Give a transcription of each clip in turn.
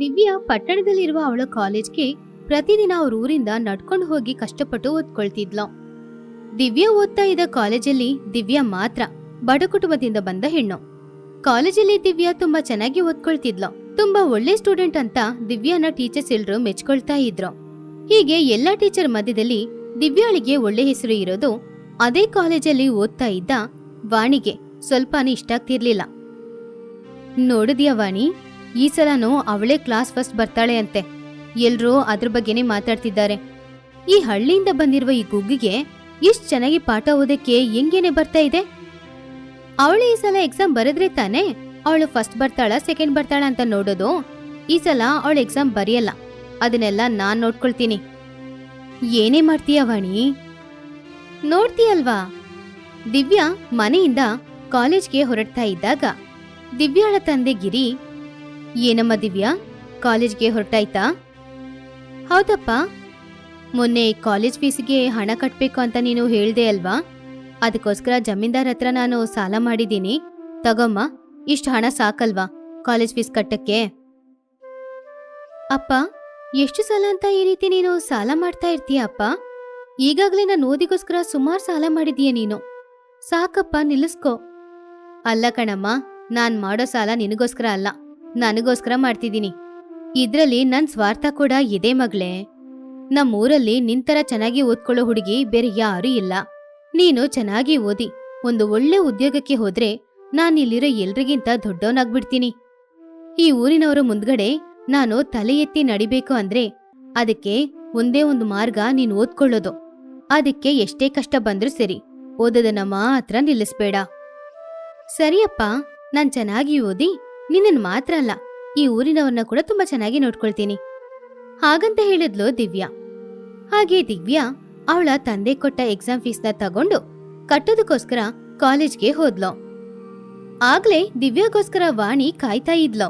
ದಿವ್ಯಾ ಪಟ್ಟಣದಲ್ಲಿರುವ ಅವಳ ಕಾಲೇಜ್ಗೆ ಪ್ರತಿದಿನ ಅವ್ರ ಊರಿಂದ ನಡ್ಕೊಂಡು ಹೋಗಿ ಕಷ್ಟಪಟ್ಟು ಓದ್ಕೊಳ್ತಿದ್ಲ. ದಿವ್ಯಾ ಓದ್ತಾ ಇದ್ದ ಕಾಲೇಜಲ್ಲಿ ದಿವ್ಯಾ ಮಾತ್ರ ಬಡ ಕುಟುಂಬದಿಂದ ಬಂದ ಹೆಣ್ಣು. ಕಾಲೇಜಲ್ಲಿ ದಿವ್ಯಾ ತುಂಬಾ ಚೆನ್ನಾಗಿ ಓದ್ಕೊಳ್ತಿದ್ಲು. ತುಂಬಾ ಒಳ್ಳೆ ಸ್ಟೂಡೆಂಟ್ ಅಂತ ದಿವ್ಯಾನ ಟೀಚರ್ಸ್ ಎಲ್ರು ಮೆಚ್ಕೊಳ್ತಾ ಇದ್ರು. ಹೀಗೆ ಎಲ್ಲಾ ಟೀಚರ್ ಮಧ್ಯದಲ್ಲಿ ದಿವ್ಯಾಳಿಗೆ ಒಳ್ಳೆ ಹೆಸರು ಇರೋದು ಅದೇ ಕಾಲೇಜಲ್ಲಿ ಓದ್ತಾ ಇದ್ದ ವಾಣಿಗೆ. ಸ್ವಲ್ಪನೇ ಇಷ್ಟ ಆಗ್ತಿರ್ಲಿಲ್ಲ. ನೋಡಿದ್ಯಾ ವಾಣಿ? ಈ ಸಲನೂ ಅವಳೇ ಕ್ಲಾಸ್ ಫಸ್ಟ್ ಬರ್ತಾಳೆ ಅಂತೆ. ಎಲ್ರೂ ಅದ್ರ ಬಗ್ಗೆನೇ ಮಾತಾಡ್ತಿದ್ದಾರೆ. ಈ ಹಳ್ಳಿಯಿಂದ ಬಂದಿರುವ ಈ ಗುಗ್ಗಿಗೆ ಇಷ್ಟ್ ಚೆನ್ನಾಗಿ ಪಾಠ ಓದಕ್ಕೆ ಹೆಂಗೇನೆ ಬರ್ತಾ ಇದೆ? ಅವಳು ಈ ಸಲ ಎಕ್ಸಾಮ್ ಬರೆದ್ರೆ ತಾನೇ ಅವಳು ಫಸ್ಟ್ ಬರ್ತಾಳ ಸೆಕೆಂಡ್ ಬರ್ತಾಳ ಅಂತ ನೋಡೋದು? ಈ ಸಲ ಅವಳು ಎಕ್ಸಾಮ್ ಬರೆಯಲ್ಲ. ಅದನ್ನೆಲ್ಲ ನಾನ್ ನೋಡ್ಕೊಳ್ತೀನಿ. ಏನೇ ಮಾಡ್ತೀಯ ವಾಣಿ? ನೋಡ್ತೀಯಲ್ವಾ? ದಿವ್ಯಾ ಮನೆಯಿಂದ ಕಾಲೇಜ್ಗೆ ಹೊರಡ್ತಾ ಇದ್ದಾಗ ದಿವ್ಯಾಳ ತಂದೆ ಗಿರಿ ಏನಮ್ಮ ದಿವ್ಯಾ? ಕಾಲೇಜ್ಗೆ ಹೊರಟಾಯ್ತಾ? ಹೌದಪ್ಪ. ಮೊನ್ನೆ ಕಾಲೇಜ್ ಫೀಸ್ಗೆ ಹಣ ಕಟ್ಟಬೇಕು ಅಂತ ನೀನು ಹೇಳ್ದೆ ಅಲ್ವಾ? ಅದಕ್ಕೋಸ್ಕರ ಜಮೀನ್ದಾರ್ ಹತ್ರ ನಾನು ಸಾಲ ಮಾಡಿದ್ದೀನಿ. ತಗೊಮ್ಮ, ಇಷ್ಟು ಹಣ ಸಾಕಲ್ವಾ ಕಾಲೇಜ್ ಫೀಸ್ ಕಟ್ಟಕ್ಕೆ? ಅಪ್ಪ, ಎಷ್ಟು ಸಲ ಅಂತ ಈ ರೀತಿ ನೀನು ಸಾಲ ಮಾಡ್ತಾ ಇರ್ತೀಯ ಅಪ್ಪ? ಈಗಾಗಲೇ ನಾನು ಓದಿಗೋಸ್ಕರ ಸುಮಾರು ಸಾಲ ಮಾಡಿದೀಯ ನೀನು. ಸಾಕಪ್ಪ, ನಿಲ್ಲಿಸ್ಕೋ. ಅಲ್ಲ ಕಣಮ್ಮ, ನಾನ್ ಮಾಡೋ ಸಾಲ ನಿನಗೋಸ್ಕರ ಅಲ್ಲ. ನನಗೋಸ್ಕರ ಮಾಡ್ತಿದ್ದೀನಿ. ಇದ್ರಲ್ಲಿ ನನ್ ಸ್ವಾರ್ಥ ಕೂಡ ಇದೆ ಮಗಳೇ. ನಮ್ಮೂರಲ್ಲಿ ನಿಂತರ ಚೆನ್ನಾಗಿ ಓದ್ಕೊಳ್ಳೋ ಹುಡುಗಿ ಬೇರೆ ಯಾರೂ ಇಲ್ಲ. ನೀನು ಚೆನ್ನಾಗಿ ಓದಿ, ಒಂದು ಒಳ್ಳೆ ಉದ್ಯೋಗಕ್ಕೆ ಹೋದ್ರೆ ನಾನಿಲ್ಲಿರೋ ಎಲ್ರಿಗಿಂತ ದೊಡ್ಡವನಾಗ್ಬಿಡ್ತೀನಿ ಈ ಊರಿನವರ ಮುಂದ್ಗಡೆ ನಾನು ತಲೆ ಎತ್ತಿ ನಡಿಬೇಕು ಅಂದ್ರೆ ಅದಕ್ಕೆ ಒಂದೇ ಒಂದು ಮಾರ್ಗ ನೀನು ಓದ್ಕೊಳ್ಳೋದು. ಅದಕ್ಕೆ ಎಷ್ಟೇ ಕಷ್ಟ ಬಂದ್ರೂ ಸರಿ, ಓದೋದನ್ನ ಮಾತ್ರ ನಿಲ್ಲಿಸ್ಬೇಡ. ಸರಿಯಪ್ಪ, ನಾನ್ ಚೆನ್ನಾಗಿ ಓದಿ ನಿನ್ನನ್ ಮಾತ್ರ ಅಲ್ಲ, ಈ ಊರಿನವ್ರನ್ನ ಕೂಡ ತುಂಬಾ ಚೆನ್ನಾಗಿ ನೋಡ್ಕೊಳ್ತೀನಿ. ಹಾಗಂತ ಹೇಳಿದ್ಲು ದಿವ್ಯಾ. ಹಾಗೆ ದಿವ್ಯಾ ಅವಳ ತಂದೆ ಕೊಟ್ಟ ಎಕ್ಸಾಮ್ ಫೀಸ್ನ ತಗೊಂಡು ಕಟ್ಟೋದಕ್ಕೋಸ್ಕರ ಕಾಲೇಜ್ಗೆ ಹೋದ್ಲು. ಆಗ್ಲೇ ದಿವ್ಯಾಗೋಸ್ಕರ ವಾಣಿ ಕಾಯ್ತಾ ಇದ್ಲು.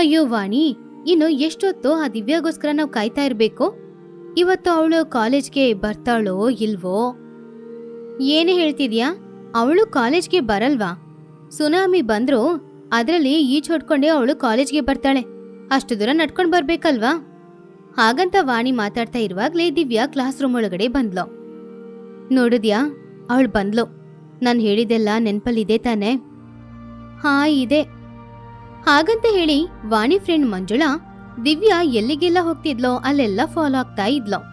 ಅಯ್ಯೋ ವಾಣಿ, ಇನ್ನು ಎಷ್ಟೊತ್ತು ಆ ದಿವ್ಯಾಗೋಸ್ಕರ ನಾವು ಕಾಯ್ತಾ ಇರ್ಬೇಕು? ಇವತ್ತು ಅವಳು ಕಾಲೇಜ್ಗೆ ಬರ್ತಾಳೋ ಇಲ್ವೋ? ಏನೇ ಹೇಳ್ತಿದ್ಯಾ, ಅವಳು ಕಾಲೇಜ್ಗೆ ಬರಲ್ವಾ? ಸುನಾಮಿ ಬಂದ್ರು ಅದರಲ್ಲಿ ಈಜ್ ಹೊಡ್ಕೊಂಡೆ ಅವಳು ಕಾಲೇಜ್ಗೆ ಬರ್ತಾಳೆ. ಅಷ್ಟು ದೂರ ನಡ್ಕೊಂಡು ಬರ್ಬೇಕಲ್ವಾ? ಹಾಗಂತ ವಾಣಿ ಮಾತಾಡ್ತಾ ಇರುವಾಗ್ಲೇ ದಿವ್ಯಾ ಕ್ಲಾಸ್ ರೂಮ್ ಒಳಗಡೆ ಬಂದ್ಲು. ನೋಡಿದ್ಯಾ, ಅವಳು ಬಂದ್ಲು. ನಾನು ಹೇಳಿದೆಲ್ಲ ನೆನಪಲ್ಲಿದೆ ತಾನೆ? ಹಾ, ಇದೆ. ಹಾಗಂತ ಹೇಳಿ ವಾಣಿ ಫ್ರೆಂಡ್ ಮಂಜುಳಾ ದಿವ್ಯಾ ಎಲ್ಲಿಗೆಲ್ಲ ಹೋಗ್ತಿದ್ಲೋ ಅಲ್ಲೆಲ್ಲ ಫಾಲೋ ಆಗ್ತಾ ಇದ್ಲು.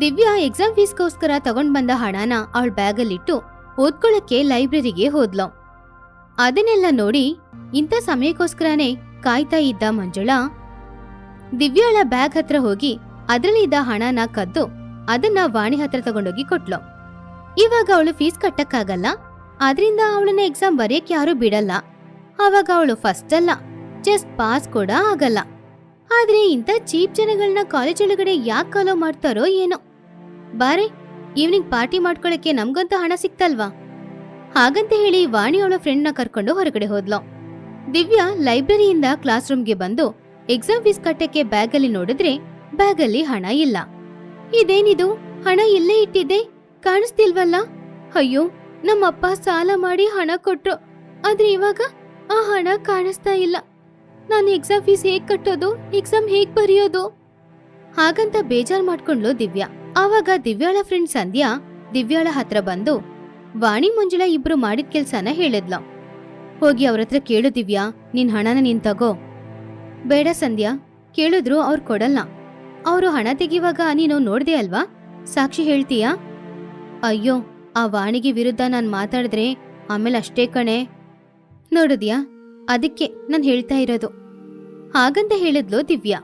ದಿವ್ಯಾ ಎಕ್ಸಾಮ್ ಫೀಸ್ಗೋಸ್ಕರ ತಗೊಂಡ್ ಬಂದ ಹಣನ ಅವಳ ಬ್ಯಾಗಲ್ಲಿಟ್ಟು ಓದ್ಕೊಳಕ್ಕೆ ಲೈಬ್ರರಿಗೆ ಹೋದ್ಲು. ಅದನ್ನೆಲ್ಲ ನೋಡಿ ಇಂಥ ಸಮಯಕ್ಕೋಸ್ಕರನೇ ಕಾಯ್ತಾ ಇದ್ದ ಮಂಜುಳಾ ದಿವ್ಯಾಳ ಬ್ಯಾಗ್ ಹತ್ರ ಹೋಗಿ ಅದ್ರಲ್ಲಿದ್ದ ಹಣನ ಕದ್ದು ಅದನ್ನ ವಾಣಿ ಹತ್ರ ತಗೊಂಡೋಗಿ ಕೊಟ್ಲು. ಇವಾಗ ಅವಳು ಫೀಸ್ ಕಟ್ಟಕ್ಕಾಗಲ್ಲ ಅದರಿಂದ ಅವಳನ್ನ ಎಕ್ಸಾಮ್ ಬರೆಯಕ್ ಯಾರು ಬಿಡಲ್ಲ. ಅವಾಗ ಅವಳು ಫಸ್ಟ್ ಅಲ್ಲ ಜಸ್ಟ್ ಪಾಸ್ ಕೂಡ ಆಗಲ್ಲ. ಆದ್ರೆ ಇಂಥ ಚೀಪ್ ಜನಗಳನ್ನ ಕಾಲೇಜ್ ಒಳಗಡೆ ಯಾಕೆ ಕಾಲೋ ಮಾಡ್ತಾರೋ ಏನೋ. ಬಾರೆ ಈವ್ನಿಂಗ್ ಪಾರ್ಟಿ ಮಾಡ್ಕೊಳಕ್ಕೆ ನಮ್ಗಂತೂ ಹಣ ಸಿಕ್ತಲ್ವಾ? ಹಾಗಂತ ಹೇಳಿ ವಾಣಿ ಅವಳ ಫ್ರೆಂಡ್ನ ಕರ್ಕೊಂಡು ಹೊರಗಡೆ ಹೋದ್ಲು. ದಿವ್ಯಾ ಲೈಬ್ರರಿಯಿಂದ ಕ್ಲಾಸ್ ರೂಮ್ಗೆ ಬಂದು ಎಕ್ಸಾಮ್ ಫೀಸ್ ಕಟ್ಟಕ್ಕೆ ಬ್ಯಾಗಲ್ಲಿ ನೋಡಿದ್ರೆ ಬ್ಯಾಗಲ್ಲಿ ಹಣ ಇಲ್ಲ. ಇದೇನಿದು? ಹಣ ಇಲ್ಲೇ ಇಟ್ಟಿದ್ದೆ? ಕಾಣಿಸ್ತಿಲ್ವಲ್ಲ? ಅಯ್ಯೋ, ನಮ್ಮಪ್ಪ ಸಾಲ ಮಾಡಿ ಹಣ ಕೊಟ್ರು. ಆದ್ರೆ ಇವಾಗ ಆ ಹಣ ಕಾಣಿಸ್ತಾ ಇಲ್ಲ. ನಾನು ಎಕ್ಸಾಮ್ ಫೀಸ್ ಹೇಗ್ ಕಟ್ಟೋದು? ಎಕ್ಸಾಮ್ ಹೇಗ್ ಬರೆಯೋದು? ಹಾಗಂತ ಬೇಜಾರ್ ಮಾಡ್ಕೊಂಡ್ಲು ದಿವ್ಯಾ. ಆವಾಗ ದಿವ್ಯಾಳ ಫ್ರೆಂಡ್ ಸಂಧ್ಯಾ ದಿವ್ಯಾಳ ಹತ್ರ ಬಂದು ವಾಣಿ ಮಂಜುಳಾ ಇಬ್ರು ಮಾಡಿದ ಕೆಲ್ಸನ ಹೇಳಿದ್ಲು. ಹೋಗಿ ಅವ್ರ ಹತ್ರ ಕೇಳು ದಿವ್ಯಾ, ನಿನ್ ಹಣನ ನೀನ್ ತಗೋ. ಬೇಡ ಸಂಧ್ಯಾ, ಕೇಳಿದ್ರು ಅವ್ರು ಕೊಡಲ್ಲ. ಅವರು ಹಣ ತೆಗಿವಾಗ ನೀನು ನೋಡ್ದೆ ಅಲ್ವಾ? ಸಾಕ್ಷಿ ಹೇಳ್ತೀಯಾ? ಅಯ್ಯೋ, ಆ ವಾಣಿಗೆ ವಿರುದ್ಧ ನಾನು ಮಾತಾಡಿದ್ರೆ ಆಮೇಲೆ ಅಷ್ಟೇ ಕಣೆ. ನೋಡಿದ್ಯಾ ಅದಕ್ಕೆ ನಾನು ಹೇಳ್ತಾ ಇರೋದು. ಹಾಗಂತ ಹೇಳಿದ್ಲು ದಿವ್ಯಾ.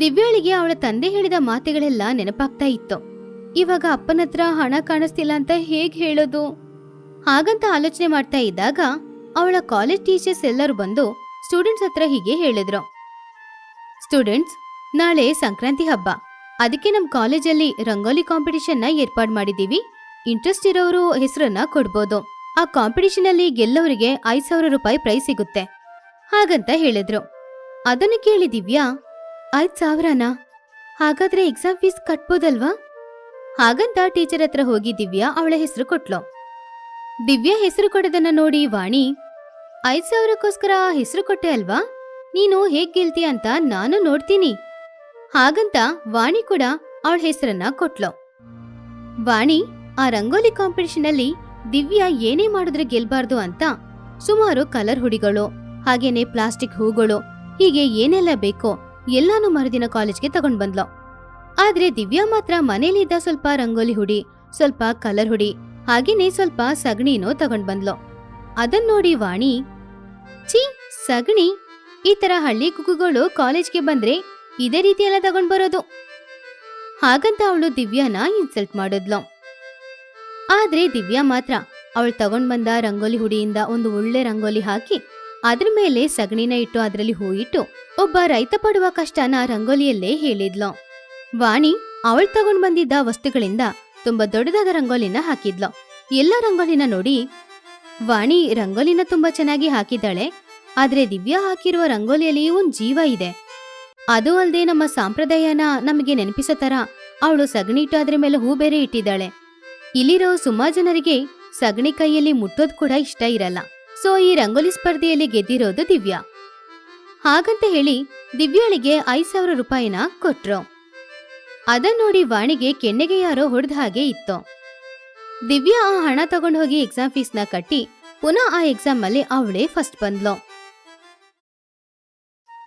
ದಿವ್ಯಾಳಿಗೆ ಅವಳ ತಂದೆ ಹೇಳಿದ ಮಾತುಗಳೆಲ್ಲ ನೆನಪಾಗ್ತಾ ಇತ್ತು. ಇವಾಗ ಅಪ್ಪನ ಹತ್ರ ಹಣ ಕಾಣಿಸ್ತಿಲ್ಲ ಅಂತ ಹೇಗ್ ಹೇಳೋದು? ಹಾಗಂತ ಆಲೋಚನೆ ಮಾಡ್ತಾ ಇದ್ದಾಗ ಅವಳ ಕಾಲೇಜ್ ಟೀಚರ್ಸ್ ಎಲ್ಲರೂ ಬಂದು ಸ್ಟೂಡೆಂಟ್ಸ್ ಹತ್ರ ಹೀಗೆ ಹೇಳಿದ್ರು. ಸ್ಟೂಡೆಂಟ್ಸ್ ನಾಳೆ ಸಂಕ್ರಾಂತಿ ಹಬ್ಬ. ಅದಕ್ಕೆ ನಮ್ಮ ಕಾಲೇಜಲ್ಲಿ ರಂಗೋಲಿ ಕಾಂಪಿಟಿಷನ್ನ ಏರ್ಪಾಡು ಮಾಡಿದೀವಿ. ಇಂಟ್ರೆಸ್ಟ್ ಇರೋರು ಹೆಸರನ್ನ ಕೊಡ್ಬೋದು. ಆ ಕಾಂಪಿಟಿಷನ್ ಅಲ್ಲಿ ಗೆಲ್ಲವರಿಗೆ ಐದ್ ಸಾವಿರ ರೂಪಾಯಿ ಪ್ರೈಸ್ ಸಿಗುತ್ತೆ. ಹಾಗಂತ ಹೇಳಿದ್ರು. ಅದನ್ನು ಕೇಳಿ ದಿವ್ಯಾ ಐದ್ ಸಾವಿರನಾ? ಹಾಗಾದ್ರೆ ಎಕ್ಸಾಮ್ ಫೀಸ್ ಕಟ್ಬೋದಲ್ವಾ? ಹಾಗಂತ ಟೀಚರ್ ಹತ್ರ ಹೋಗಿ ದಿವ್ಯಾ ಅವಳ ಹೆಸರು ಕೊಟ್ಲು. ದಿವ್ಯಾ ಹೆಸರು ಕೊಡದನ್ನ ನೋಡಿ ವಾಣಿ, ಐದ್ ಸಾವಿರಕ್ಕೋಸ್ಕರ ಹೆಸರು ಕೊಟ್ಟೆ ಅಲ್ವಾ? ನೀನು ಹೇಗ್ ಗೆಲ್ತೀಯ ಅಂತ ನಾನು ನೋಡ್ತೀನಿ. ಹಾಗಂತ ವಾಣಿ ಕೂಡ ಅವಳ ಹೆಸರನ್ನ ಕೊಟ್ಲು. ವಾಣಿ, ಆ ರಂಗೋಲಿ ಕಾಂಪಿಟೇಷನ್ ಅಲ್ಲಿ ದಿವ್ಯಾ ಏನೇ ಮಾಡಿದ್ರೆ ಗೆಲ್ಬಾರ್ದು ಅಂತ ಸುಮಾರು ಕಲರ್ ಹುಡಿಗಳು, ಹಾಗೇನೆ ಪ್ಲಾಸ್ಟಿಕ್ ಹೂಗಳು, ಹೀಗೆ ಏನೆಲ್ಲ ಬೇಕೋ ಎಲ್ಲಾನು ಮರುದಿನ ಕಾಲೇಜ್ಗೆ ತಗೊಂಡ್ ಬಂದ್ಲು ಆದ್ರೆ ದಿವ್ಯಾ ಮಾತ್ರ ಮನೇಲಿದ್ದ ಸ್ವಲ್ಪ ರಂಗೋಲಿ ಹುಡಿ, ಸ್ವಲ್ಪ ಕಲರ್ ಹುಡಿ, ಹಾಗೇನೆ ಸ್ವಲ್ಪ ಸಗಣಿನೋ ತಗೊಂಡ್ ಬಂದ್ಲು. ಅದನ್ ನೋಡಿ ವಾಣಿ, ಛೀ, ಸಗಣಿ? ಈ ತರ ಹಳ್ಳಿ ಕುಕ್ಕುಗಳು ಕಾಲೇಜ್ಗೆ ಬಂದ್ರೆ ಇದೇ ರೀತಿ ಎಲ್ಲ ತಗೊಂಡ್ ಬರೋದು? ಹಾಗಂತ ಅವಳು ದಿವ್ಯಾನ ಇನ್ಸಲ್ಟ್ ಮಾಡಿದ್ಲು. ಆದ್ರೆ ದಿವ್ಯಾ ಮಾತ್ರ ಅವಳು ತಗೊಂಡ್ ಬಂದ ರಂಗೋಲಿ ಹುಡಿಯಿಂದ ಒಂದು ಒಳ್ಳೆ ರಂಗೋಲಿ ಹಾಕಿ, ಅದ್ರ ಮೇಲೆ ಸಗಣಿನ ಇಟ್ಟು ಅದರಲ್ಲಿ ಹೂ ಇಟ್ಟು ಒಬ್ಬ ರೈತ ಪಡುವ ಕಷ್ಟನ ರಂಗೋಲಿಯಲ್ಲೇ ಹೇಳಿದ್ಲು. ವಾಣಿ ಅವಳು ತಗೊಂಡ್ ಬಂದಿದ್ದ ವಸ್ತುಗಳಿಂದ ತುಂಬಾ ದೊಡ್ಡದಾದ ರಂಗೋಲಿನ ಹಾಕಿದ್ಲು. ಎಲ್ಲ ರಂಗೋಲಿನ ನೋಡಿ ವಾಣಿ ರಂಗೋಲಿನ ತುಂಬಾ ಚೆನ್ನಾಗಿ ಹಾಕಿದ್ದಾಳೆ. ಆದ್ರೆ ದಿವ್ಯಾ ಹಾಕಿರುವ ರಂಗೋಲಿಯಲ್ಲಿ ಒಂದ್ ಜೀವ ಇದೆ. ಅದು ಅಲ್ಲದೆ ನಮ್ಮ ಸಾಂಪ್ರದಾಯನ ನಮಗೆ ನೆನಪಿಸೋ ತರ ಅವಳು ಸಗಣಿ ಇಟ್ಟು ಅದ್ರ ಮೇಲೆ ಹೂ ಬೇರೆ ಇಟ್ಟಿದ್ದಾಳೆ. ಇಲ್ಲಿರೋ ಸುಮಾ ಜನರಿಗೆ ಸಗಣಿ ಕೈಯಲ್ಲಿ ಮುಟ್ಟೋದ್ ಕೂಡ ಇಷ್ಟ ಇರಲ್ಲ. ಸೊ ಈ ರಂಗೋಲಿ ಸ್ಪರ್ಧೆಯಲ್ಲಿ ಗೆದ್ದಿರೋದು ದಿವ್ಯಾ. ಹಾಗಂತ ಹೇಳಿ ದಿವ್ಯಾಳಿಗೆ ಐದು ಸಾವಿರ ರೂಪಾಯಿನ ಕೊಟ್ರು. ಅದನ್ ನೋಡಿ ವಾಣಿಗೆ ಕೆನ್ನೆಗೆ ಯಾರೋ ಹೊಡೆದ ಹಾಗೆ ಇತ್ತು. ದಿವ್ಯಾ ಆ ಹಣ ತಗೊಂಡು ಹೋಗಿ ಎಕ್ಸಾಮ್ ಫೀಸ್ನ ಕಟ್ಟಿ ಪುನಃ ಆ ಎಕ್ಸಾಮ್ ಅಲ್ಲಿ ಅವಳೇ ಫಸ್ಟ್ ಬಂದ್ಲು.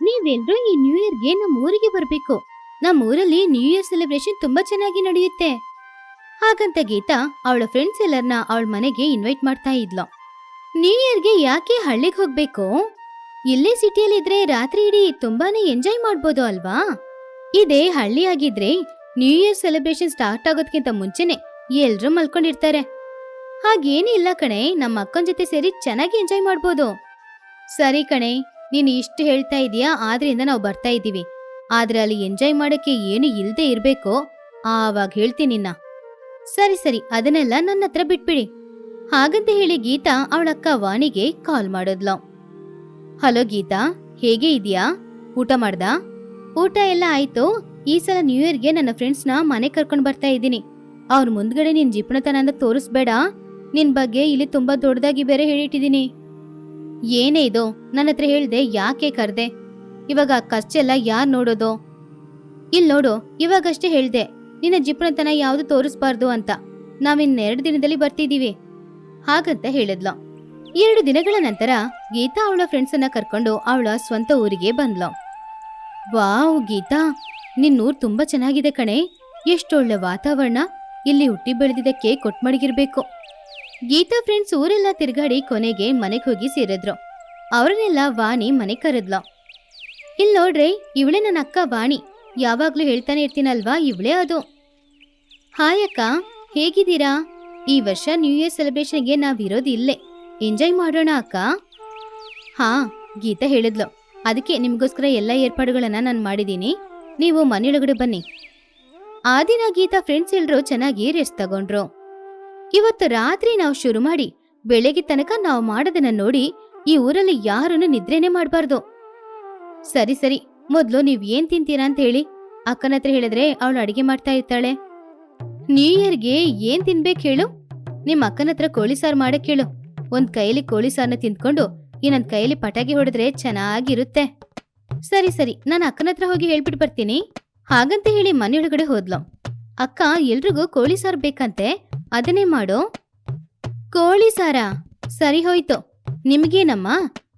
ನೀವೆಲ್ರೂ ಈ ನ್ಯೂ ಇಯರ್ಗೆ ನಮ್ಮ ಊರಿಗೆ ಬರಬೇಕು. ನಮ್ಮ ಊರಲ್ಲಿ ನ್ಯೂ ಇಯರ್ ಸೆಲೆಬ್ರೇಷನ್ ತುಂಬಾ ಚೆನ್ನಾಗಿ ನಡೆಯುತ್ತೆ. ಹಾಗಂತ ಗೀತಾ ಅವಳ ಫ್ರೆಂಡ್ಸ್ ಎಲ್ಲರನ್ನ ಅವಳ ಮನೆಗೆ ಇನ್ವೈಟ್ ಮಾಡ್ತಾ ಇದ್ಲು. ನ್ಯೂ ಇಯರ್ಗೆ ಯಾಕೆ ಹಳ್ಳಿಗೆ ಹೋಗ್ಬೇಕು? ಇಲ್ಲೇ ಸಿಟಿಯಲ್ಲಿದ್ರೆ ರಾತ್ರಿ ಇಡೀ ತುಂಬಾನೇ ಎಂಜಾಯ್ ಮಾಡ್ಬೋದು ಅಲ್ವಾ? ಇದೇ ಹಳ್ಳಿಯಾಗಿದ್ರೆ ನ್ಯೂ ಇಯರ್ ಸೆಲೆಬ್ರೇಷನ್ ಸ್ಟಾರ್ಟ್ ಆಗೋದ್ಕಿಂತ ಮುಂಚೆನೆ ಎಲ್ರೂ ಮಲ್ಕೊಂಡಿರ್ತಾರೆ. ಹಾಗೇನಿಲ್ಲ ಕಣೆ, ನಮ್ಮ ಅಕ್ಕನ ಜೊತೆ ಸೇರಿ ಚೆನ್ನಾಗಿ ಎಂಜಾಯ್ ಮಾಡ್ಬೋದು. ಸರಿ ಕಣೆ, ನೀನು ಇಷ್ಟು ಹೇಳ್ತಾ ಇದೀಯಾ? ಆದ್ರಿಂದ ನಾವು ಬರ್ತಾ ಇದ್ದೀವಿ. ಆದ್ರೆ ಅಲ್ಲಿ ಎಂಜಾಯ್ ಮಾಡಕ್ಕೆ ಏನು ಇಲ್ಲದೆ ಇರ್ಬೇಕೋ? ಆವಾಗ ಹೇಳ್ತೀನಿ ನಿನ್ನ. ಸರಿ ಸರಿ, ಅದನ್ನೆಲ್ಲ ನನ್ನ ಹತ್ರ ಬಿಟ್ಬಿಡಿ. ಹಾಗಂತ ಹೇಳಿ ಗೀತಾ ಅವಳಕ್ಕ ವಾಣಿಗೆ ಕಾಲ್ ಮಾಡೋದ್ಲ. ಹಲೋ ಗೀತಾ, ಹೇಗೆ ಇದೆಯಾ? ಊಟ ಮಾಡ್ದಾ? ಊಟ ಎಲ್ಲ ಆಯ್ತು. ಈ ಸಲ ನ್ಯೂ ಇಯರ್ಗೆ ನನ್ನ ಫ್ರೆಂಡ್ಸ್ನ ಮನೆ ಕರ್ಕೊಂಡು ಬರ್ತಾ ಇದ್ದೀನಿ. ಅವ್ರ ಮುಂದ್ಗಡೆ ನಿನ್ ಅಂತ ತೋರಿಸ್ಬೇಡ. ನಿನ್ ಬಗ್ಗೆ ಇಲ್ಲಿ ತುಂಬಾ ದೊಡ್ಡದಾಗಿ ಬೇರೆ ಹೇಳಿಟ್ಟಿದೀನಿ ಏನೇ ಇದು? ನನ್ನ ಹತ್ರ ಹೇಳ್ದೆ, ಯಾಕೆ ಕರ್ದೆ? ಇವಾಗ ಖರ್ಚೆಲ್ಲ ಯಾರ್ ನೋಡೋದು? ಇಲ್ಲಿ ನೋಡು, ಇವಾಗಷ್ಟೇ ಹೇಳ್ದೆ, ನಿನ್ನ ಜಿಪ್ಣತನ ಯಾವ್ದು ತೋರಿಸ್ಬಾರ್ದು ಅಂತ. ನಾವಿನ್ನೆರಡು ದಿನದಲ್ಲಿ ಬರ್ತಿದೀವಿ. ಹಾಗಂತ ಹೇಳಿದ್ಲು. ಎರಡು ದಿನಗಳ ನಂತರ ಗೀತಾ ಅವಳ ಫ್ರೆಂಡ್ಸ್ ಅನ್ನ ಕರ್ಕೊಂಡು ಅವಳ ಸ್ವಂತ ಊರಿಗೆ ಬಂದ್ಲು. ವಾವ್, ಗೀತಾ. ನಿನ್ನೂರ್ ತುಂಬಾ ಚೆನ್ನಾಗಿದೆ ಕಣೆ. ಎಷ್ಟೊಳ್ಳೆ ವಾತಾವರಣ. ಇಲ್ಲಿ ಹುಟ್ಟಿ ಬೆಳೆದಿದ್ದಕ್ಕೆ ಕೊಟ್ಮಡಗಿರ್ಬೇಕು. ಗೀತಾ ಫ್ರೆಂಡ್ಸ್ ಊರೆಲ್ಲ ತಿರ್ಗಾಡಿ ಕೊನೆಗೆ ಮನೆಗೆ ಹೋಗಿ ಸೇರಿದ್ರು. ಅವ್ರನ್ನೆಲ್ಲ ವಾಣಿ ಮನೆ ಕರೆದ್ಲ. ಇಲ್ ನೋಡ್ರಿ, ಇವಳೆ ನನ್ನ ಅಕ್ಕ ವಾಣಿ. ಯಾವಾಗ್ಲೂ ಹೇಳ್ತಾನೆ ಇರ್ತೀನಲ್ವಾ ಇವಳೇ ಅದು? ಹಾಯ್ ಅಕ್ಕ, ಹೇಗಿದ್ದೀರಾ? ಈ ವರ್ಷ ನ್ಯೂ ಇಯರ್ ಸೆಲೆಬ್ರೇಷನ್ಗೆ ನಾವಿರೋದು ಇಲ್ಲೇ. ಎಂಜಾಯ್ ಮಾಡೋಣ ಅಕ್ಕ? ಹಾ, ಗೀತಾ ಹೇಳಿದ್ಲು. ಅದಕ್ಕೆ ನಿಮಗೋಸ್ಕರ ಎಲ್ಲ ಏರ್ಪಾಡುಗಳನ್ನ ನಾನು ಮಾಡಿದ್ದೀನಿ ನೀವು ಮನೆಯೊಳಗಡೆ ಬನ್ನಿ. ಆ ದಿನ ಗೀತಾ ಫ್ರೆಂಡ್ಸ್ ಎಲ್ಲರೂ ಚೆನ್ನಾಗಿ ರೆಸ್ಟ್ ತಗೊಂಡ್ರು. ಇವತ್ತು ರಾತ್ರಿ ನಾವು ಶುರು ಮಾಡಿ ಬೆಳಗ್ಗೆ ತನಕ ನಾವು ಮಾಡೋದನ್ನ ನೋಡಿ ಈ ಊರಲ್ಲಿ ಯಾರನ್ನು ನಿದ್ರೆನೆ ಮಾಡಬಾರ್ದು. ಸರಿ ಸರಿ, ಮೊದಲು ನೀವ್ ಏನ್ ತಿಂತೀರಾ ಅಂತ ಹೇಳಿ. ಅಕ್ಕನ ಹತ್ರ ಹೇಳಿದ್ರೆ ಅವಳು ಅಡಿಗೆ ಮಾಡ್ತಾ ಇರ್ತಾಳೆ. ನ್ಯೂ ಇಯರ್ಗೆ ಏನ್ ತಿನ್ಬೇಕು ಹೇಳು? ನಿಮ್ಮ ಅಕ್ಕನ ಹತ್ರ ಕೋಳಿ ಸಾರು ಮಾಡಕ್ ಹೇಳು. ಒಂದ್ ಕೈಯಲ್ಲಿ ಕೋಳಿ ಸಾರನ್ನ ತಿಂದ್ಕೊಂಡು ಇನ್ನೊಂದ್ ಕೈಯಲ್ಲಿ ಪಟಾಕಿ ಹೊಡೆದ್ರೆ ಚೆನ್ನಾಗಿರುತ್ತೆ. ಸರಿ ಸರಿ, ನಾನು ಅಕ್ಕನ ಹತ್ರ ಹೋಗಿ ಹೇಳ್ಬಿಟ್ಟು ಬರ್ತೀನಿ. ಹಾಗಂತ ಹೇಳಿ ಮನೆಯೊಳಗಡೆ ಹೋದ್ಲು. ಅಕ್ಕ, ಎಲ್ರಿಗೂ ಕೋಳಿ ಸಾರು ಬೇಕಂತೆ, ಅದನ್ನೇ ಮಾಡು. ಕೋಳಿ ಸಾರ? ಸರಿ ಹೋಯ್ತು. ನಿಮ್ಗೇನಮ್ಮ?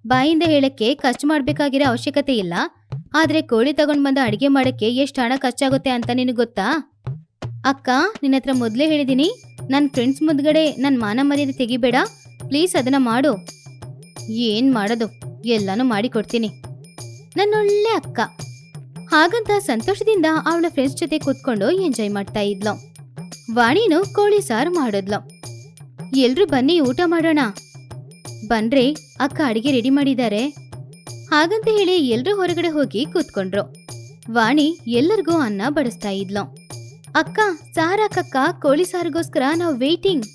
ಬಾಯಿಂದ ಹೇಳಕ್ಕೆ ಖರ್ಚು ಮಾಡ್ಬೇಕಾಗಿರೋ ಅವಶ್ಯಕತೆ ಇಲ್ಲ. ಆದ್ರೆ ಕೋಳಿ ತಗೊಂಡ್ ಬಂದು ಅಡಿಗೆ ಮಾಡಕ್ಕೆ ಎಷ್ಟು ಹಣ ಖರ್ಚಾಗುತ್ತೆ ಅಂತ ನಿನಗೆ ಗೊತ್ತಾ? ಅಕ್ಕ, ನಿನ್ನ ಹತ್ರ ಮೊದಲೇ ಹೇಳಿದೀನಿ. ನನ್ನ ಫ್ರೆಂಡ್ಸ್ ಮುಂದ್ಗಡೆ ನನ್ನ ಮಾನ ಮರ್ಯಾದೆ ತೆಗಿಬೇಡ. ಪ್ಲೀಸ್ ಅದನ್ನ ಮಾಡು. ಏನ್ ಮಾಡೋದು? ಎಲ್ಲಾನು ಮಾಡಿಕೊಡ್ತೀನಿ. ನನ್ನೊಳ್ಳೆ ಅಕ್ಕ. ಹಾಗಂತ ಸಂತೋಷದಿಂದ ಅವಳ ಫ್ರೆಂಡ್ಸ್ ಜೊತೆ ಕೂತ್ಕೊಂಡು ಎಂಜಾಯ್ ಮಾಡ್ತಾ ಇದ್ಲು. ವಾಣಿನು ಕೋಳಿ ಸಾರು ಮಾಡಿದ್ಲು. ಎಲ್ರು ಬನ್ನಿ ಊಟ ಮಾಡೋಣ. ಬನ್ರಿ ಅಕ್ಕ ಅಡಿಗೆ ರೆಡಿ ಮಾಡಿದ್ದಾರೆ. ಹಾಗಂತ ಹೇಳಿ ಎಲ್ರೂ ಹೊರಗಡೆ ಹೋಗಿ ಕೂತ್ಕೊಂಡ್ರು. ವಾಣಿ ಎಲ್ಲರಿಗೂ ಅನ್ನ ಬಡಿಸ್ತಾ ಇದ್ಲು. ಅಕ್ಕ ಸಾರಾಕಕ್ಕ ಕೋಳಿ ಸಾರಿಗೋಸ್ಕರ ನಾವು ವೇಟಿಂಗ್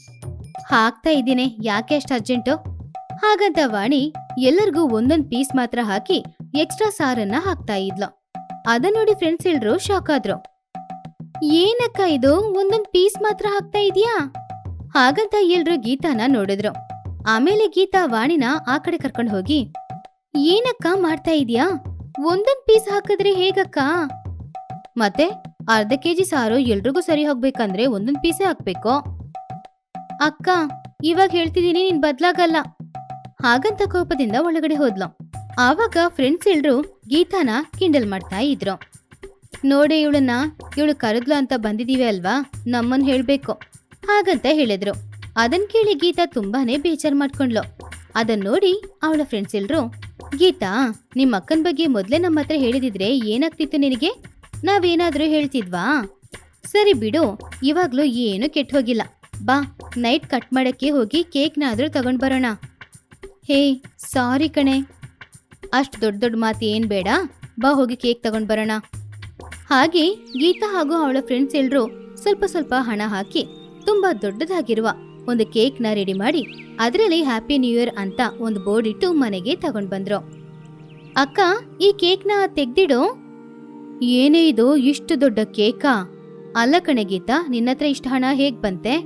ಹಾಕ್ತಾ ಇದ್ದೀನಿ. ಯಾಕೆ ಅಷ್ಟು ಅರ್ಜೆಂಟು ಹಾಗಂತ ವಾಣಿ ಎಲ್ಲರಿಗೂ ಒಂದೊಂದ್ ಪೀಸ್ ಮಾತ್ರ ಹಾಕಿ ಎಕ್ಸ್ಟ್ರಾ ಸಾರನ್ನ ಹಾಕ್ತಾ ಇದ್ಲು. ಅದನ್ನ ನೋಡಿ ಫ್ರೆಂಡ್ಸ್ ಎಲ್ರು ಶಾಕ್ ಆದ್ರು. ಏನಕ್ಕ ಇದು? ಒಂದೊಂದ್ ಪೀಸ್ ಮಾತ್ರ ಹಾಕ್ತಾ ಇದೀಯಾ? ಹಾಗಂತ ಎಲ್ರು ಗೀತಾನ ನೋಡಿದ್ರು. ಆಮೇಲೆ ಗೀತಾ ವಾಣಿನ ಆ ಕಡೆ ಕರ್ಕೊಂಡು ಹೋಗಿ, ಏನಕ್ಕ ಮಾಡ್ತಾ ಇದೀಯಾ? ಒಂದೊಂದ್ ಪೀಸ್ ಹಾಕಿದ್ರೆ ಹೇಗಕ್ಕ? ಮತ್ತೆ ಅರ್ಧ ಕೆಜಿ ಸಾರು ಎಲ್ರಿಗೂ ಸರಿ ಹೋಗ್ಬೇಕಂದ್ರೆ ಒಂದೊಂದ್ ಪೀಸೇ ಹಾಕ್ಬೇಕು? ಅಕ್ಕ, ಇವಾಗ ಹೇಳ್ತಿದೀನಿ ನೀನ್ ಬದ್ಲಾಗಲ್ಲ. ಹಾಗಂತ ಕೋಪದಿಂದ ಒಳಗಡೆ ಹೋದ್ಲು. ಆವಾಗ ಫ್ರೆಂಡ್ಸ್ ಎಲ್ರು ಗೀತಾನ ಕಿಂಡಲ್ ಮಾಡ್ತಾ ಇದ್ರು. ನೋಡಿ ಇವಳನ್ನ, ಇವಳು ಕರೆದ್ಲು ಅಂತ ಬಂದಿದೀವಿ ಅಲ್ವಾ? ನಮ್ಮನ್ ಹೇಳ್ಬೇಕು. ಹಾಗಂತ ಹೇಳಿದ್ರು. ಅದನ್ ಕೇಳಿ ಗೀತಾ ತುಂಬಾನೇ ಬೇಜಾರ್ ಮಾಡ್ಕೊಂಡ್ಲು. ಅದನ್ ನೋಡಿ ಅವಳ ಫ್ರೆಂಡ್ಸ್ ಎಲ್ರು, ಗೀತಾ ನಿಮ್ಮ ಅಕ್ಕನ ಬಗ್ಗೆ ಮೊದ್ಲೇ ನಮ್ಮ ಹತ್ರ ಹೇಳಿದಿದ್ರೆ ಏನಾಗ್ತಿತ್ತು ನಿನಗೆ? ನಾವೇನಾದ್ರೂ ಹೇಳ್ತಿದ್ವಾ? ಸರಿ ಬಿಡು, ಇವಾಗ್ಲೂ ಏನು ಕೆಟ್ಟ ಹೋಗಿಲ್ಲ. ಬಾ, ನೈಟ್ ಕಟ್ ಮಾಡಕ್ಕೆ ಹೋಗಿ ಕೇಕ್ನಾದ್ರೂ ತಗೊಂಡ್ ಬರೋಣ. ಹೇ, ಸಾರಿ ಕಣೆ. ಅಷ್ಟು ದೊಡ್ಡ ದೊಡ್ಡ ಮಾತು ಏನು ಬೇಡ. ಬಾ ಹೋಗಿ ಕೇಕ್ ತಗೊಂಡು ಬರೋಣ. ಹಾಗೆ ಗೀತಾ ಹಾಗೂ ಅವಳ ಫ್ರೆಂಡ್ಸ್ ಎಲ್ಲರೂ ಸ್ವಲ್ಪ ಸ್ವಲ್ಪ ಹಣ ಹಾಕಿ ತುಂಬ ದೊಡ್ಡದಾಗಿರುವ ಒಂದು ಕೇಕ್ನ ರೆಡಿ ಮಾಡಿ ಅದರಲ್ಲಿ ಹ್ಯಾಪಿ ನ್ಯೂ ಇಯರ್ ಅಂತ ಒಂದು ಬೋರ್ಡ್ ಇಟ್ಟು ಮನೆಗೆ ತಗೊಂಡು ಬಂದ್ರು. ಅಕ್ಕ, ಈ ಕೇಕ್ನ ತೆಗ್ದಿಡು? ಏನೇ ಇದು, ಇಷ್ಟು ದೊಡ್ಡ ಕೇಕಾ? ಅಲ್ಲ ಕಣೆ ಗೀತಾ, ನಿನ್ನತ್ರ ಇಷ್ಟು ಹಣ ಹೇಗೆ ಬಂತೆ?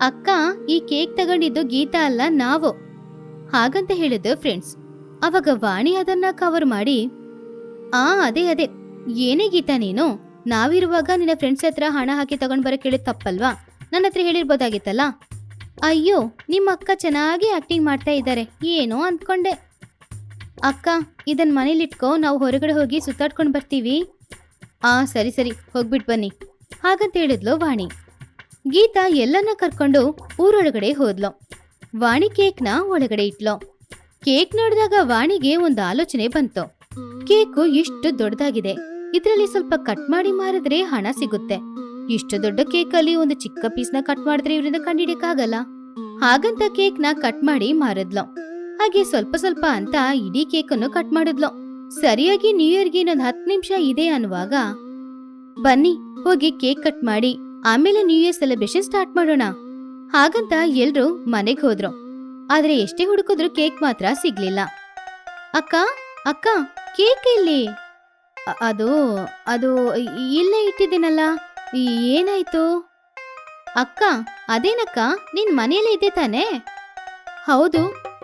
ಅಕ್ಕ, ಈ ಕೇಕ್ ತಗೊಂಡಿದ್ದು ಗೀತಾ ಅಲ್ಲ, ನಾವು. ಹಾಗಂತ ಹೇಳಿದ ಫ್ರೆಂಡ್ಸ್. ಅವಾಗ ವಾಣಿ ಅದನ್ನ ಕವರ್ ಮಾಡಿ, ಆ, ಅದೇ ಅದೇ. ಏನೇ ಗೀತಾ ನೀನು? ನಾವಿರುವಾಗ ನಿನ್ನ ಫ್ರೆಂಡ್ಸ್ ಹತ್ರ ಹಣ ಹಾಕಿ ತಗೊಂಡ್ ಬರೋ ಕೇಳಿದ ತಪ್ಪಲ್ವಾ? ನನ್ನ ಹತ್ರ ಹೇಳಿರ್ಬೋದಾಗಿತ್ತಲ್ಲ? ಅಯ್ಯೋ, ನಿಮ್ಮ ಅಕ್ಕ ಚೆನ್ನಾಗಿ ಆಕ್ಟಿಂಗ್ ಮಾಡ್ತಾ ಇದ್ದಾರೆ. ಏನೋ ಅಂದ್ಕೊಂಡೆ. ಅಕ್ಕ, ಇದನ್ ಮನೇಲಿಟ್ಕೋ. ನಾವು ಹೊರಗಡೆ ಹೋಗಿ ಸುತ್ತಾಡ್ಕೊಂಡು ಬರ್ತೀವಿ. ಆ, ಸರಿ ಸರಿ. ಹೋಗ್ಬಿಟ್ ಬನ್ನಿ. ಹಾಗಂತ ಹೇಳಿದ್ಲು ವಾಣಿ. ಗೀತಾ ಎಲ್ಲನ್ನ ಕರ್ಕೊಂಡು ಊರೊಳಗಡೆ ಹೋದ್ಲು. ವಾಣಿ ಕೇಕ್ನ ಒಳಗಡೆ ಇಟ್ಲು. ಕೇಕ್ ನೋಡಿದಾಗ ವಾಣಿಗೆ ಒಂದು ಆಲೋಚನೆ ಬಂತು. ಕೇಕು ಇಷ್ಟು ದೊಡ್ಡದಾಗಿದೆ. ಇದರಲ್ಲಿ ಸ್ವಲ್ಪ ಕಟ್ ಮಾಡಿ ಮಾರಿದ್ರೆ ಹಣ ಸಿಗುತ್ತೆ. ಇಷ್ಟು ದೊಡ್ಡ ಕೇಕಲ್ಲಿ ಒಂದು ಚಿಕ್ಕ ಪೀಸ್ನ ಕಟ್ ಮಾಡಿದ್ರೆ ಇವರಿಂದ ಕಂಡಿಡಿಯಕ್ಕಾಗಲ್ಲ. ಹಾಗಂತ ಕೇಕ್ನ ಕಟ್ ಮಾಡಿ ಮಾರಿದ್ಲು. ಹಾಗೆ ಸ್ವಲ್ಪ ಸ್ವಲ್ಪ ಅಂತ ಇಡೀ ಕೇಕನ್ನು ಕಟ್ ಮಾಡಿದ್ಲು. ಸರಿಯಾಗಿ ನ್ಯೂ ಇಯರ್ಗೆ ಇನ್ನೊಂದು ಹತ್ತು ನಿಮಿಷ ಇದೆ ಅನ್ನುವಾಗ, ಬನ್ನಿ ಹೋಗಿ ಕೇಕ್ ಕಟ್ ಮಾಡಿ, ಆಮೇಲೆ ನ್ಯೂ ಇಯರ್ ಸೆಲೆಬ್ರೇಷನ್ ಸ್ಟಾರ್ಟ್ ಮಾಡೋಣ. ಹಾಗಂತ ಎಲ್ರು ಮನೆಗೆ ಹೋದ್ರು. ಆದ್ರೆ ಎಷ್ಟೇ ಹುಡುಕಿದ್ರು ಕೇಕ್ ಮಾತ್ರ ಸಿಗ್ಲಿಲ್ಲ. ಅಕ್ಕ ಅಕ್ಕ, ಕೇಕ್ ಇಲ್ಲಿ ಅದು ಅದು ಇಲ್ಲೇ ಇಟ್ಟಿದ್ದೀನಲ್ಲ ಏನಾಯ್ತು? ಅಕ್ಕ, ಅದೇನಕ್ಕ, ನಿನ್ ಮನೆಯಲ್ಲೇ ಇದ್ದೆ ತಾನೆ? ಹೌದು,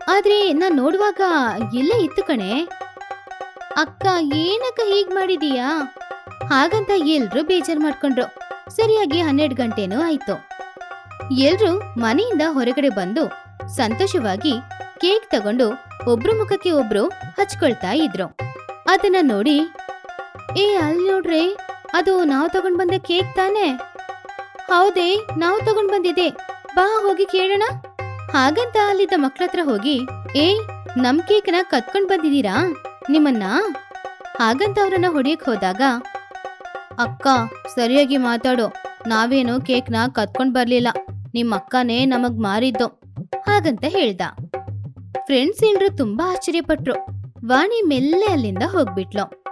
ಆದ್ರೆ ನಾನ್ ನೋಡುವಾಗ ಇಲ್ಲೇ ಇತ್ತು ಕಣೆ. ಅಕ್ಕ, ಏನಕ್ಕ ಹೀಗ್ ಮಾಡಿದೀಯಾ? ಹಾಗಂತ ಎಲ್ರು ಬೇಜಾರ್ ಮಾಡ್ಕೊಂಡ್ರು. ಸರಿಯಾಗಿ ಹನ್ನೆರಡು ಗಂಟೆನೂ ಆಯ್ತು. ಎಲ್ರು ಮನೆಯಿಂದ ಹೊರಗಡೆ ಬಂದು ಸಂತೋಷವಾಗಿ ಕೇಕ್ ತಗೊಂಡು ಒಬ್ರು ಮುಖಕ್ಕೆ ಒಬ್ರು ಹಚ್ಕೊಳ್ತಾ ಇದ್ರು. ಅದನ್ನ ನೋಡಿ, ಏ ಅಲ್ಲಿ ನೋಡ್ರಿ, ಅದು ನಾವು ತಗೊಂಡ್ ಬಂದ ಕೇಕ್ ತಾನೇ? ಹೌದೇ, ನಾವು ತಗೊಂಡ್ ಬಂದಿದೆ. ಬಾ, ಹೋಗಿ ಕೇಳೋಣ. ಹಾಗಂತ ಅಲ್ಲಿದ್ದ ಮಕ್ಳ ಹತ್ರ ಹೋಗಿ, ಏ, ನಮ್ನ ಕತ್ಕೊಂಡ್ ಬಂದಿದೀರಾ ನಿಮ್ಮನ್ನ? ಹಾಗಂತ ಅವ್ರನ್ನ ಹೊಡಿಯಕ್ ಹೋದಾಗ, ಅಕ್ಕ, ಸರಿಯಾಗಿ ಮಾತಾಡೋ. ನಾವೇನು ನ ಕತ್ಕೊಂಡ್ ಬರ್ಲಿಲ್ಲ. ನಿಮ್ ಅಕ್ಕನೇ ನಮಗ್ ಮಾರಿದ್ದು ಹಾಗಂತ ಹೇಳ್ದ. ಫ್ರೆಂಡ್ಸ್ ಏನ್ರು ತುಂಬಾ ಆಶ್ಚರ್ಯಪಟ್ರು. ವಾಣಿ ಮೆಲ್ಲೆ ಅಲ್ಲಿಂದ ಹೋಗ್ಬಿಟ್ಲು.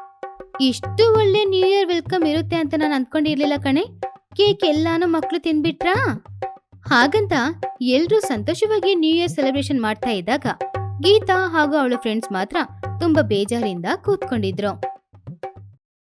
ಇಷ್ಟು ಒಳ್ಳೆ ನ್ಯೂ ಇಯರ್ ವೆಲ್ಕಮ್ ಇರುತ್ತೆ ಅಂತ ನಾನು ಅನ್ಕೊಂಡಿರ್ಲಿಲ್ಲ ಕಣೆ. ಕೇಕ್ ಎಲ್ಲಾನು ಮಕ್ಳು ತಿನ್ಬಿಟ್ರಾ? ಹಾಗಂತ ಎಲ್ರೂ ಸಂತೋಷವಾಗಿ ನ್ಯೂ ಇಯರ್ ಸೆಲೆಬ್ರೇಷನ್ ಮಾಡ್ತಾ ಇದ್ದಾಗ ಗೀತಾ ಹಾಗೂ ಅವಳ ಫ್ರೆಂಡ್ಸ್ ಮಾತ್ರ ತುಂಬಾ ಬೇಜಾರಿಂದ ಕೂತ್ಕೊಂಡಿದ್ರು.